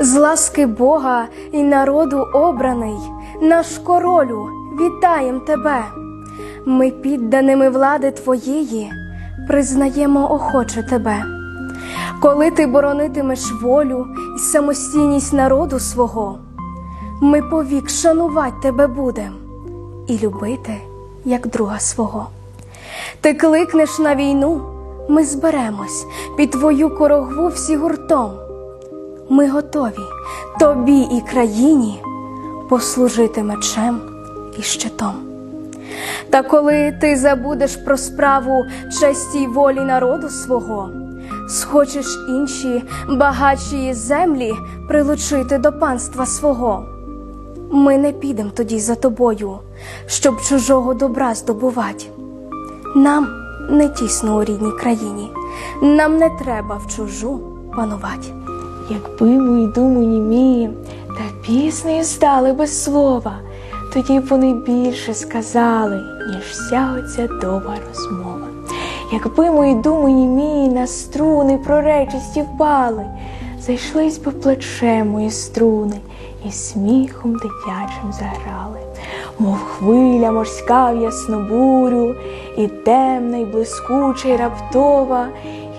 З ласки Бога і народу обраний, наш королю, вітаєм тебе. Ми, підданими влади твоєї, признаємо охоче тебе. Коли ти боронитимеш волю і самостійність народу свого, ми повік шанувати тебе будем і любити, як друга свого. Ти кликнеш на війну, ми зберемось під твою корогву всі гуртом. Ми готові тобі і країні послужити мечем і щитом. Та коли ти забудеш про справу честі й волі народу свого, схочеш інші багатші землі прилучити до панства свого. Ми не підемо тоді за тобою, щоб чужого добра здобувати. Нам не тісно у рідній країні, нам не треба в чужу панувати. Якби мої думи німі та піснею стали без слова, тоді б вони більше сказали, ніж вся оця довга розмова. Якби мої думи німі на струни проречисті впали, зайшлись би плечем мої струни і сміхом дитячим заграли, мов хвиля морська в яснобурю, і темна, і блискуча, і раптова,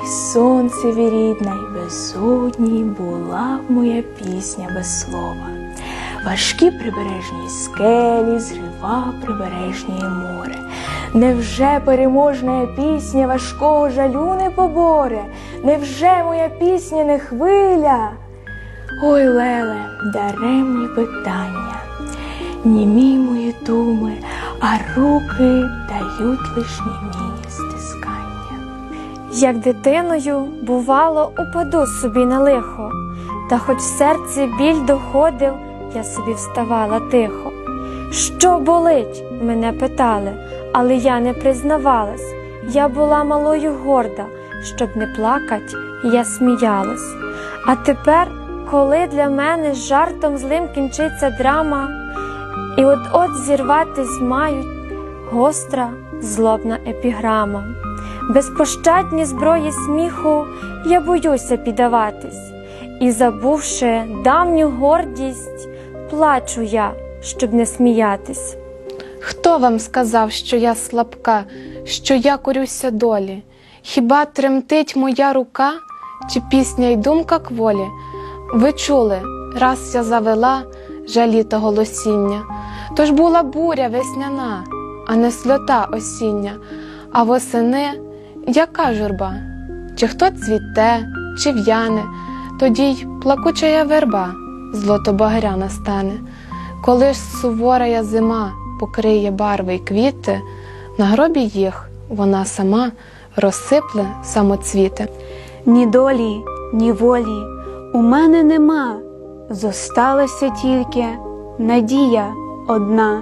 і сонце рідна, і безодній була б моя пісня без слова. Важкі прибережні скелі, зрива прибережні море. Невже переможна пісня важкого жалю не поборе? Невже моя пісня не хвиля? Ой, Леле, даремні питання, німі мої думи, а руки дають лиш німі стискання. Як дитиною, бувало, упаду собі на лихо, та хоч в серці біль доходив, я собі вставала тихо. Що болить? мене питали, але я не признавалась. Я була малою горда, щоб не плакать, я сміялась. А тепер, коли для мене з жартом злим кінчиться драма, і от-от зірватись мають гостра, злобна епіграма. Безпощадні зброї сміху, я боюся піддаватись, і, забувши давню гордість, плачу я, щоб не сміятись. Хто вам сказав, що я слабка, що я корюся долі? Хіба тремтить моя рука, чи пісня й думка кволі? Ви чули, раз я завела жаліта голосіння, тож була буря весняна, а не сльота осіння, а восени яка журба? Чи хто цвіте, чи в'яне, тоді й плакучая верба, злото-багряна стане. Коли ж суворая зима покриє барви й квіти, на гробі їх вона сама розсипле самоцвіти. Ні долі, ні волі у мене нема, зосталася тільки надія одна,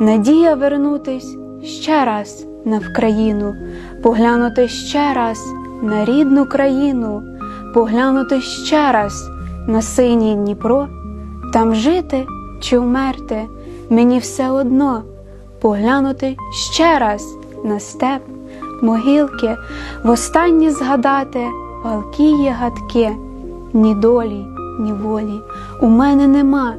надія вернутись ще раз на Вкраїну, поглянути ще раз на рідну країну, поглянути ще раз на синій Дніпро, там жити чи вмерти, мені все одно, поглянути ще раз на степ, могилки, востаннє згадати палкії гадки, ні долі, ні волі у мене нема,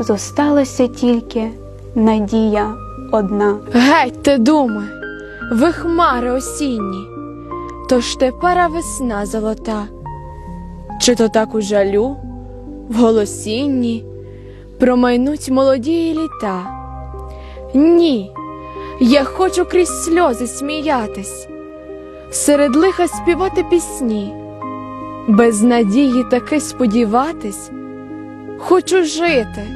зосталася тільки надія одна. Геть ти думи, ви хмари осінні, тож тепера весна золота, чи то так у жалю, в голосінні промайнуть молоді літа. Ні, я хочу крізь сльози сміятись, серед лиха співати пісні, без надії таки сподіватись, хочу жити,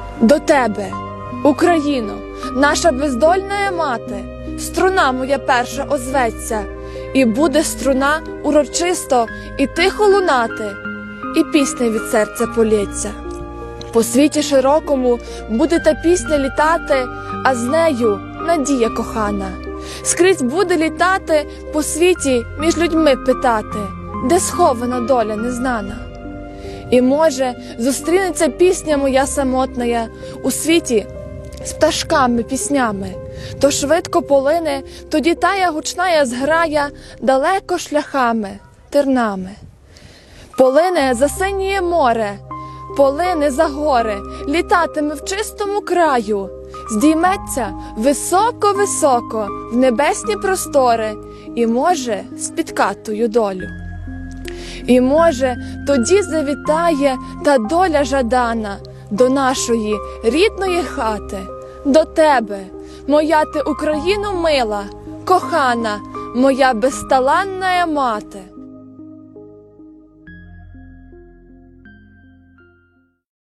До тебе, Україно, наша бездольна мати, струна моя перша озветься, і буде струна урочисто і тихо лунати, і пісня від серця полється. По світі широкому буде та пісня літати, а з нею надія кохана. Скрізь буде літати по світі між людьми питати, де схована доля незнана. І може зустрінеться пісня моя самотная у світі з пташками піснями, то швидко полине, тоді тая гучная зграя далеко шляхами, тернами. Полине за синіє море, полине за гори, літатиме в чистому краю, здійметься високо-високо в небесні простори і може спіткатую долю. І може тоді завітає та доля жадана до нашої рідної хати, до тебе, моя ти Україну мила, кохана, моя безталанна мати.